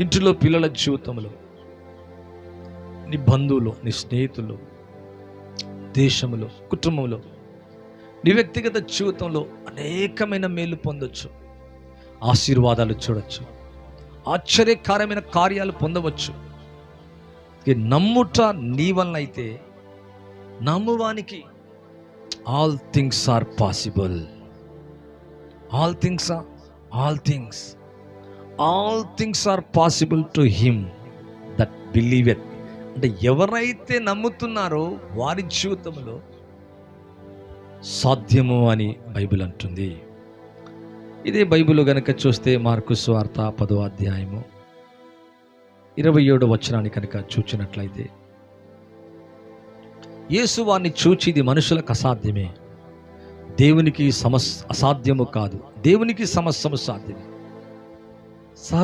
ఇంటిలో పిల్లల జీవితంలో నీ బంధువులు నీ స్నేహితులు దేశంలో కుటుంబంలో నీ వ్యక్తిగత జీవితంలో అనేకమైన మేలు పొందొచ్చు ఆశీర్వాదాలు చూడొచ్చు ఆశ్చర్యకరమైన కార్యాలు పొందవచ్చు. నమ్ముట నీ వలన అయితే నమ్మువానికి all things are possible all things are all things all things are possible to him that believeth అంటే ఎవరైతే నమ్ముతున్నారో వారి జీవితంలో సాధ్యము అని బైబిల్ అంటుంది. ఇదే బైబిల్ కనుక చూస్తే మార్కు స్వార్త పదో అధ్యాయము ఇరవై ఏడు వచనాన్ని కనుక చూచినట్లయితే యేసు వారిని చూచి ఇది మనుషులకు అసాధ్యమే. దేవునికి సమస్ అసాధ్యము కాదు. దేవునికి సమస్యము సాధ్యమే. 沙